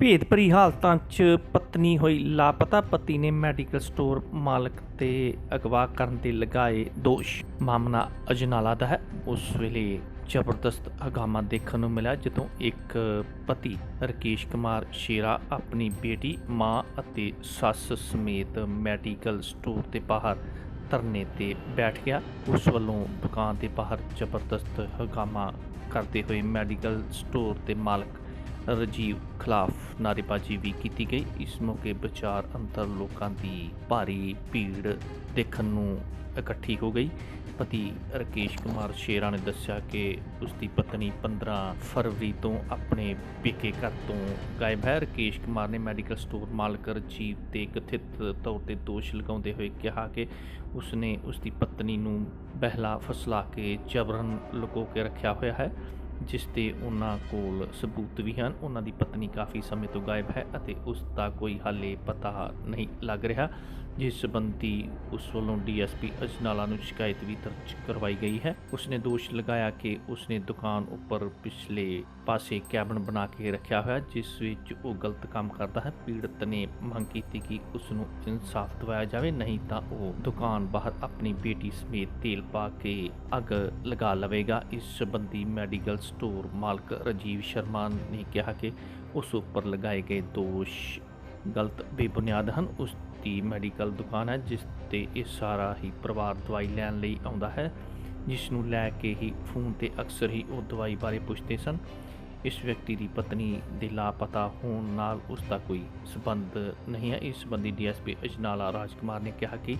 ਭੇਦਭਰੀ ਹਾਲਤਾਂ 'ਚ ਪਤਨੀ ਹੋਈ ਲਾਪਤਾ ਪਤੀ ਨੇ ਮੈਡੀਕਲ ਸਟੋਰ ਮਾਲਕ ਤੇ ਅਗਵਾ ਕਰਨ ਦੇ ਲਗਾਏ ਦੋਸ਼। ਮਾਮਲਾ ਅਜਨਾਲਾ ਦਾ ਹੈ। ਉਸ ਵੇਲੇ ਜ਼ਬਰਦਸਤ ਹਗਾਮਾ ਦੇਖਣ ਨੂੰ ਮਿਲਿਆ ਜਦੋਂ ਇੱਕ ਪਤੀ ਰਕੇਸ਼ ਕੁਮਾਰ ਸ਼ੇਰਾ ਆਪਣੀ ਬੇਟੀ, ਮਾਂ ਅਤੇ ਸੱਸ ਸਮੇਤ ਮੈਡੀਕਲ ਸਟੋਰ ਦੇ ਬਾਹਰ ਧਰਨੇ ਤੇ ਬੈਠ ਗਿਆ। ਉਸ ਵੱਲੋਂ ਦੁਕਾਨ ਦੇ ਬਾਹਰ ਜ਼ਬਰਦਸਤ ਹਗਾਮਾ ਕਰਦੇ ਹੋਏ ਮੈਡੀਕਲ ਸਟੋਰ ਦੇ ਮਾਲਕ ਰਜੀਵ ਖਿਲਾਫ ਨਾਅਰੇਬਾਜ਼ੀ ਵੀ ਕੀਤੀ ਗਈ। ਇਸ ਮੌਕੇ ਵਿਚਾਰ ਅੰਤਰ ਲੋਕਾਂ ਦੀ ਭਾਰੀ ਭੀੜ ਦੇਖਣ ਨੂੰ ਇਕੱਠੀ ਹੋ ਗਈ। ਪਤੀ ਰਕੇਸ਼ ਕੁਮਾਰ ਸ਼ੇਰਾ ਨੇ ਦੱਸਿਆ ਕਿ ਉਸ ਦੀ ਪਤਨੀ 15 ਫਰਵਰੀ ਤੋਂ ਆਪਣੇ ਪੇਕੇ ਘਰ ਤੋਂ ਗਾਇਬ ਹੈ। ਰਕੇਸ਼ ਕੁਮਾਰ ਨੇ ਮੈਡੀਕਲ ਸਟੋਰ ਮਾਲਕ ਰਜੀਵ ਤੇ ਕਥਿਤ ਤੌਰ ਤੇ ਦੋਸ਼ ਲਗਾਉਂਦੇ ਹੋਏ ਕਿਹਾ ਕਿ ਉਸਨੇ ਉਸ ਦੀ ਪਤਨੀ ਨੂੰ ਬਹਿਲਾ ਫਸਲਾ ਕੇ ਜਬਰਨ ਲੁਕੋ ਕੇ ਰੱਖਿਆ ਹੋਇਆ ਹੈ। ਜਿਸ ਤੇ ਉਹਨਾਂ ਕੋਲ ਸਬੂਤ ਵੀ ਹਨ। ਉਹਨਾਂ ਦੀ ਪਤਨੀ ਕਾਫੀ ਸਮੇਂ ਤੋਂ ਗਾਇਬ ਹੈ ਅਤੇ ਉਸ ਦਾ ਕੋਈ ਹਾਲੇ ਪਤਾ ਨਹੀਂ ਲੱਗ ਰਿਹਾ। ਜਿਸ ਸੰਬੰਧੀ ਉਸ ਵੱਲੋਂ ਡੀਐਸਪੀ ਅਜਨਾਲਾ ਨੂੰ ਸ਼ਿਕਾਇਤ ਵੀ ਦਰਜ ਕਰਵਾਈ ਗਈ ਹੈ। ਉਸਨੇ ਦੋਸ਼ ਲਗਾਇਆ ਕਿ ਉਸਨੇ ਦੁਕਾਨ ਉੱਪਰ ਪਿਛਲੇ ਪਾਸੇ ਕੈਬਨ ਬਣਾ ਕੇ ਰੱਖਿਆ ਹੋਇਆ, ਜਿਸ ਵਿੱਚ ਉਹ ਗਲਤ ਕੰਮ ਕਰਦਾ ਹੈ। ਪੀੜਤ ਨੇ ਮੰਗ ਕੀਤੀ ਕਿ ਉਸ ਨੂੰ ਇਨਸਾਫ ਦਿਵਾਇਆ ਜਾਵੇ, ਨਹੀਂ ਤਾਂ ਉਹ ਦੁਕਾਨ ਬਾਹਰ ਆਪਣੀ ਬੇਟੀ ਸਮੇਤ ਤੇਲ ਪਾ ਕੇ ਅੱਗ ਲਗਾ ਲਵੇਗਾ। ਇਸ ਸੰਬੰਧੀ ਮੈਡੀਕਲ ਸਟੋਰ ਮਾਲਕ ਰਜੀਵ ਸ਼ਰਮਾ ਨੇ ਕਿਹਾ ਕਿ ਉਸ ਉੱਪਰ ਲਗਾਏ ਗਏ ਦੋਸ਼ ਗਲਤ ਬੇਬੁਨਿਆਦ ਹਨ। ਉਸ ਦੀ ਮੈਡੀਕਲ ਦੁਕਾਨ ਹੈ, ਜਿਸ ਤੇ ਇਹ ਸਾਰਾ ਹੀ ਪਰਿਵਾਰ ਦਵਾਈ ਲੈਣ ਲਈ ਆਉਂਦਾ ਹੈ, ਜਿਸ ਨੂੰ ਲੈ ਕੇ ਹੀ ਫੋਨ ਤੇ ਅਕਸਰ ਹੀ ਉਹ ਦਵਾਈ ਬਾਰੇ ਪੁੱਛਦੇ ਸਨ। ਇਸ ਵਿਅਕਤੀ ਦੀ ਪਤਨੀ ਦੇ ਲਾਪਤਾ ਹੋਣ ਨਾਲ ਉਸ ਦਾ ਕੋਈ ਸਬੰਧ ਨਹੀਂ ਹੈ। ਇਸ ਸੰਬੰਧੀ ਡੀਐਸਪੀ ਅਜਨਾਲਾ ਰਾਜਕੁਮਾਰ ਨੇ ਕਿਹਾ ਕਿ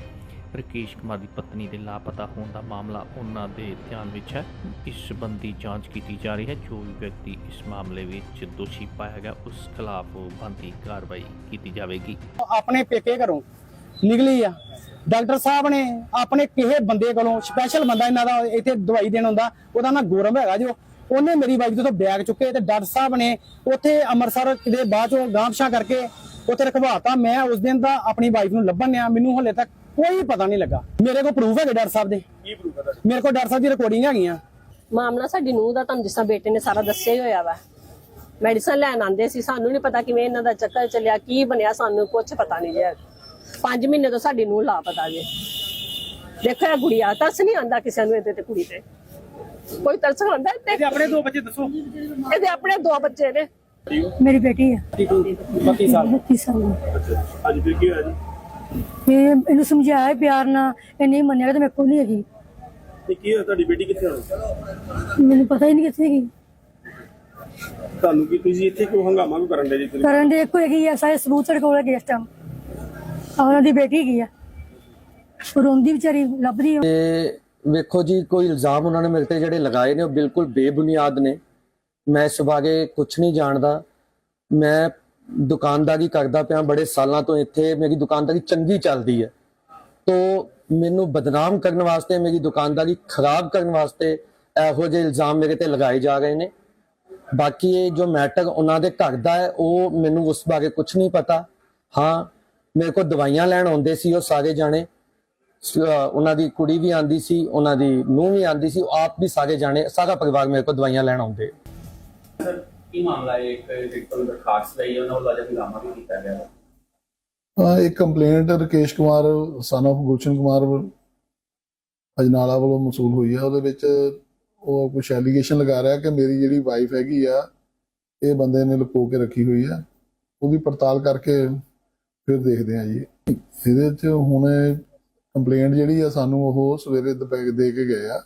ਰਕੇਸ਼ ਕੁਮਾਰ ਦੀ ਪਤਨੀ ਦੇ ਲਾਪਤਾ ਹੋਣ ਦਾ ਮਾਮਲਾ ਉਹਨਾਂ ਦੇ ਧਿਆਨ ਵਿੱਚ ਹੈ। ਇਸ ਸੰਬੰਧੀ ਜਾਂਚ ਕੀਤੀ ਜਾ ਰਹੀ ਹੈ। ਜੋ ਵੀ ਵਿਅਕਤੀ ਇਸ ਮਾਮਲੇ ਵਿੱਚ ਦੋਸ਼ੀ ਪਾਇਆ ਗਿਆ, ਉਸ ਖਿਲਾਫ ਬਣਦੀ ਕਾਰਵਾਈ ਕੀਤੀ ਜਾਵੇਗੀ। ਆਪਣੇ ਪੇਕੇ ਘਰੋਂ ਨਿਕਲੀ ਆ। ਡਾਕਟਰ ਸਾਹਿਬ ਨੇ ਆਪਣੇ ਕਿਸੇ ਬੰਦੇ ਕੋਲੋਂ, ਸਪੈਸ਼ਲ ਬੰਦਾ ਇਹਨਾਂ ਦਾ ਇੱਥੇ ਦਵਾਈ ਦੇਣ ਹੁੰਦਾ ਉਹਦਾ ਨਾਂ ਗੌਰਵ ਹੈਗਾ ਜੋ ਉਹਨੇ ਮੇਰੀ ਵਾਈਫ ਤੋਂ ਬੈਗ ਚੁੱਕੇ ਤੇ ਡਾਕਟਰ ਸਾਹਿਬ ਨੇ ਉੱਥੇ ਅੰਮ੍ਰਿਤਸਰ ਕਿਤੇ ਬਾਅਦ ਚੋਂ ਗਾਂਵਸ਼ਾ ਕਰਕੇ ਉੱਥੇ ਰਖਵਾਤਾ। ਮੈਂ ਉਸ ਦਿਨ ਦਾ ਆਪਣੀ ਵਾਈਫ ਨੂੰ ਲੱਭਣ ਆ ਮੈਨੂੰ ਹਲੇ ਤੱਕ ਕੋਈ ਪਤਾ ਨਹੀਂ ਲੱਗਾ। ਮੇਰੇ ਕੋਲ ਪ੍ਰੂਫ ਹੈਗੇ ਡਾਕਟਰ ਸਾਹਿਬ ਦੇ। ਕੀ ਪ੍ਰੂਫ ਹੈ ਮੇਰੇ ਕੋਲ ਡਾਕਟਰ ਸਾਹਿਬ ਦੀ ਰਿਕਾਰਡਿੰਗ ਹੈਗੀਆਂ। ਮਾਮਲਾ ਸਾਡੀ ਨੂੰਹ ਦਾ ਤੁਹਾਨੂੰ ਜਿਸ ਤਰ੍ਹਾਂ ਬੇਟੇ ਨੇ ਸਾਰਾ ਦੱਸਿਆ ਹੀ ਹੋਇਆ ਵਾ। ਮੈਡੀਸਨ ਲੈਣ ਆਂਦੇ ਸੀ ਸਾਨੂੰ ਨਹੀਂ ਪਤਾ ਕਿਵੇਂ ਇਹਨਾਂ ਦਾ ਚੱਕਰ ਚੱਲਿਆ ਕੀ ਬਣਿਆ ਸਾਨੂੰ ਕੁਝ ਪਤਾ ਨਹੀਂ ਜੇ 5 ਮਹੀਨੇ ਤੋਂ ਸਾਡੀ ਨੂੰਹ ਲਾਪਤਾ ਜੇ। ਦੇਖੋ ਇਹ ਗੁੜੀਆ ਤਰਸ ਨਹੀਂ ਆਂਦਾ ਕਿਸੇ ਨੂੰ ਇਹਦੇ ਤੇ ਕੁੜੀ ਤੇ। ਕੋਈ ਤਰਸ ਇਹਦੇ ਤੇ ਆਪਣੇ ਦੋ ਬੱਚੇ ਦੱਸੋ। ਇਹਦੇ ਆਪਣੇ ਦੋ ਬੱਚੇ ਨੇ। ਮੇਰੀ ਬੇਟੀ ਹੈ। 32 ਸਾਲ। 32 ਸਾਲ ਦੀ। ਅੱਛਾ। ਅੱਜ ਫਿਰ ਕੀ ਹੋਇਆ ਜੀ? ਇਹ ਇਹਨੂੰ ਸਮਝਾਇਆ ਪਿਆਰ ਨਾਲ ਇਹ ਨਹੀਂ ਮੰਨਿਆ ਤੇ ਮੇਰੇ ਕੋਲ ਨਹੀਂ ਹੈਗੀ। ਤੇ ਕੀ ਹੋਇਆ? ਤੁਹਾਡੀ ਬੇਟੀ ਕਿੱਥੇ ਹੁਣ? ਮੈਨੂੰ ਪਤਾ ਹੀ ਨਹੀਂ ਕਿੱਥੇ ਗਈ ਤੁਹਾਨੂੰ ਕੀ ਤੁਸੀਂ ਇੱਥੇ ਕਿਉਂ ਹੰਗਾਮਾ ਕਿਉਂ ਕਰਨ ਦੇ ਜੀ ਤੁਸੀਂ? ਕਰਨ ਦੇ ਕੋਈ ਹੈਗੀ ਆ ਸਾਰੇ ਸਬੂਤ ਸਾਡੇ ਕੋਲ ਹੈਗੇ ਇਸ ਟਾਈਮ ਉਹਨਾਂ ਦੀ ਬੇਟੀ ਹੈਗੀ ਆ। ਉਹ ਰੋਂਦੀ ਵਿਚਾਰੀ ਲੱਭਦੀ ਆ। ਤੇ ਵੇਖੋ ਜੀ, ਕੋਈ ਇਲਜ਼ਾਮ ਉਹਨਾਂ ਨੇ ਮੇਰੇ ਤੇ ਜਿਹੜੇ ਲਗਾਏ ਨੇ, ਉਹ ਬਿਲਕੁਲ ਬੇਬੁਨਿਆਦ ਨੇ। ਮੈਂ ਇਸ ਬਾਰੇ ਕੁਝ ਨਹੀਂ ਜਾਣਦਾ। ਮੈਂ ਦੁਕਾਨਦਾਰੀ ਕਰਦਾ ਪਿਆ ਬੜੇ ਸਾਲਾਂ ਤੋਂ ਇੱਥੇ। ਮੇਰੀ ਦੁਕਾਨਦਾਰੀ ਚੰਗੀ ਚੱਲਦੀ ਹੈ। ਤੋਂ ਮੈਨੂੰ ਬਦਨਾਮ ਕਰਨ ਵਾਸਤੇ, ਮੇਰੀ ਦੁਕਾਨਦਾਰੀ ਖਰਾਬ ਕਰਨ ਵਾਸਤੇ ਇਹੋ ਜਿਹੇ ਇਲਜ਼ਾਮ ਮੇਰੇ ਤੇ ਲਗਾਏ ਜਾ ਰਹੇ ਨੇ। ਬਾਕੀ ਇਹ ਜੋ ਮੈਟਰ ਉਹਨਾਂ ਦੇ ਘਰ ਦਾ ਹੈ, ਉਹ ਮੈਨੂੰ ਉਸ ਬਾਰੇ ਕੁਝ ਨਹੀਂ ਪਤਾ। ਹਾਂ, ਮੇਰੇ ਕੋਲ ਦਵਾਈਆਂ ਲੈਣ ਆਉਂਦੇ ਸੀ, ਉਹ ਸਾਰੇ ਜਾਣੇ। ਉਹਨਾਂ ਦੀ ਕੁੜੀ ਵੀ ਆਂਦੀ ਸੀ ਉਹਨਾਂ ਦੀ ਨੂੰਹ ਵੀ ਆਂਦੀ ਸੀ ਉਹ ਆਪ ਵੀ ਸਾਰੇ ਜਾਣੇ ਸਾਰਾ ਪਰਿਵਾਰ ਮੇਰੇ ਕੋਲ ਦਵਾਈਆਂ ਲੈਣ ਆਉਂਦੇ। ਸਰ ਕੀ ਮਾਮਲਾ ਹੈ? ਇੱਕ ਇੱਕ ਤੋਂ ਦਰਖਾਸਤ ਲਈ ਉਹਨਾਂ ਵੱਲੋਂ ਅੱਜ ਹੰਗਾਮਾ ਵੀ ਕੀਤਾ ਗਿਆ। ਇੱਕ complaint Rakesh Kumar son of Gulshan Kumar Ajnala ਵੱਲੋਂ ਮਸੂਲ ਹੋਈ ਹੈ ਉਹਦੇ ਵਿੱਚ ਉਹ ਕੁਝ ਐਲੀਗੇਸ਼ਨ ਲਗਾ ਰਿਹਾ ਕਿ ਮੇਰੀ ਜਿਹੜੀ ਵਾਈਫ ਹੈਗੀ ਆ ਇਹ ਬੰਦੇ ਨੇ ਲੁਕੋ ਕੇ ਰੱਖੀ ਹੋਈ ਆ। ਉਹਦੀ ਪੜਤਾਲ ਕਰਕੇ ਫਿਰ ਦੇਖਦੇ ਆ ਜੀ। ਇਹਦੇ ਚ ਹੁਣ ਕੰਪਲੇਂਟ ਜਿਹੜੀ ਆ ਸਾਨੂੰ ਉਹ ਸਵੇਰੇ ਦੁਪਹਿਰ ਦੇ ਕੇ ਗਏ ਆ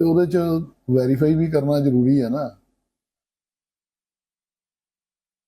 ਤੇ ਉਹਦੇ ਚ ਵੈਰੀਫਾਈ ਵੀ ਕਰਨਾ ਜ਼ਰੂਰੀ ਹੈ ਨਾ।